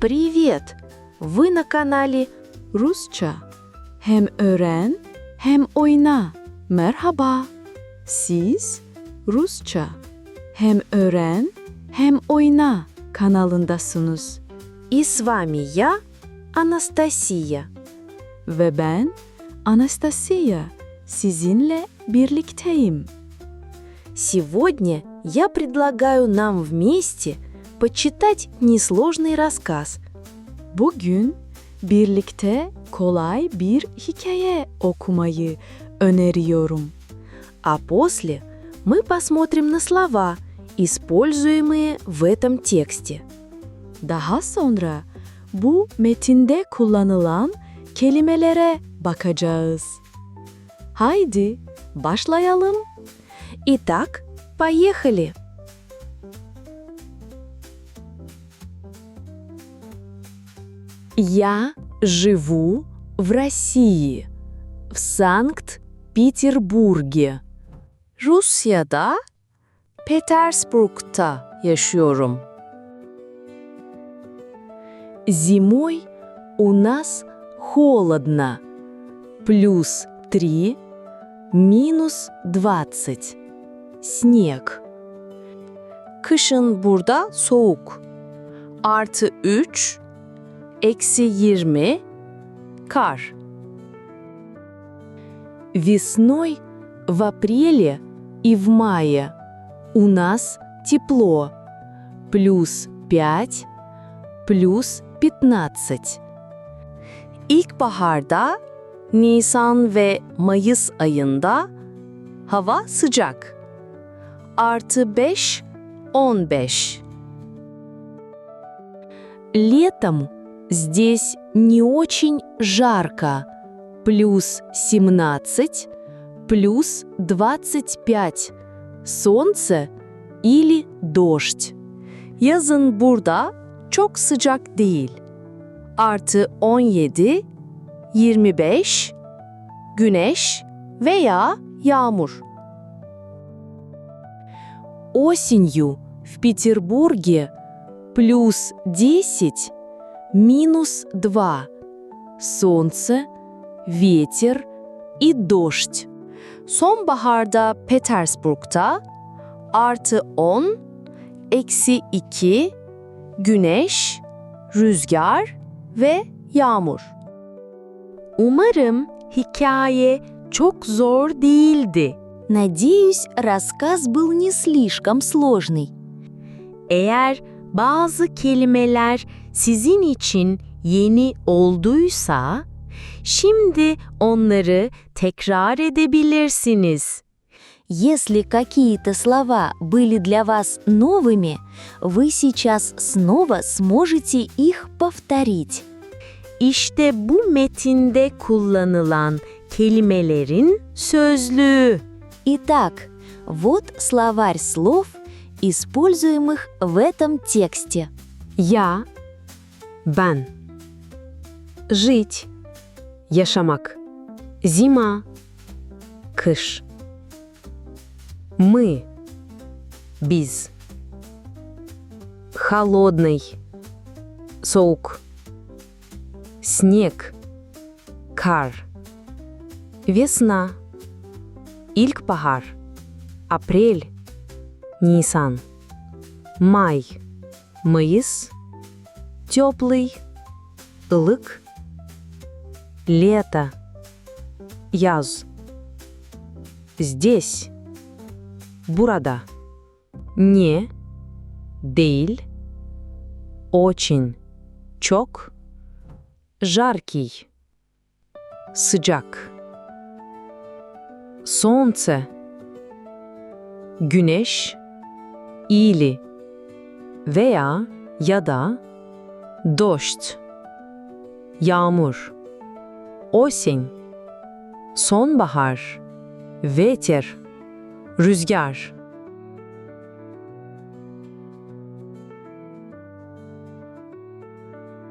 Привет! Вы на канале Rusça. Hem öğren hem oyna. Merhaba. Siz Rusça. Hem öğren hem oyna kanalındasınız. и с вами я, Анастасия. Ben Anastasia. Sizinle birlikteyim. Сегодня я предлагаю нам вместе почитать несложный рассказ. Bugün birlikte kolay bir hikaye okumayı öneriyorum. А после мы посмотрим на слова, используемые в этом тексте. Daha sonra bu metinde kullanılan kelimelere bakacağız. Haydi başlayalım. Итак, поехали! Я живу в России, в Санкт-Петербурге. Rusya'da, Petersburg'da yaşıyorum. Зимой у нас холодно. Плюс 3, минус 20. Снег. Kışın burada soğuk. Artı 3, eksi 20, кар. Весной, в апреле и в мае у нас тепло. Плюс 5, плюс 15. İlkbaharda, Nisan ve Mayıs ayında hava sıcak. Artı 5, 15. Летом здесь не очень жарко. Плюс 17, плюс 25. Солнце или дождь. Yazın burada çok sıcak değil. Artı 17, 25, güneş veya yağmur. Осенью в Петербурге плюс 10, минус 2. Солнце, ветер и дождь. Sonbaharda Petersburg'da artı 10, eksi 2, güneş, rüzgar ve yağmur. Umarım hikaye çok zor değildi. Надеюсь, рассказ был не слишком сложный. Eğer bazı kelimeler sizin için yeni olduysa, şimdi onları tekrar edebilirsiniz. Если какие-то слова были для вас новыми, вы сейчас снова сможете их повторить. İşte bu metinde kullanılan kelimelerin sözlüğü. Итак, вот словарь слов, используемых в этом тексте. Я, ben. Жить, yaşamak. Зима, kış. Мы, biz. Холодный, соук. Снег, кар. Весна, ilkbahar. Апрель, Nisan. Май, Mayıs. Теплый, ılık. Лето, яз. Здесь, burada. Не, değil. Очень, çok. Жаркий, sıcak. Солнце, güneş, ili veya ya da doşt yağmur osin sonbahar veter rüzgar.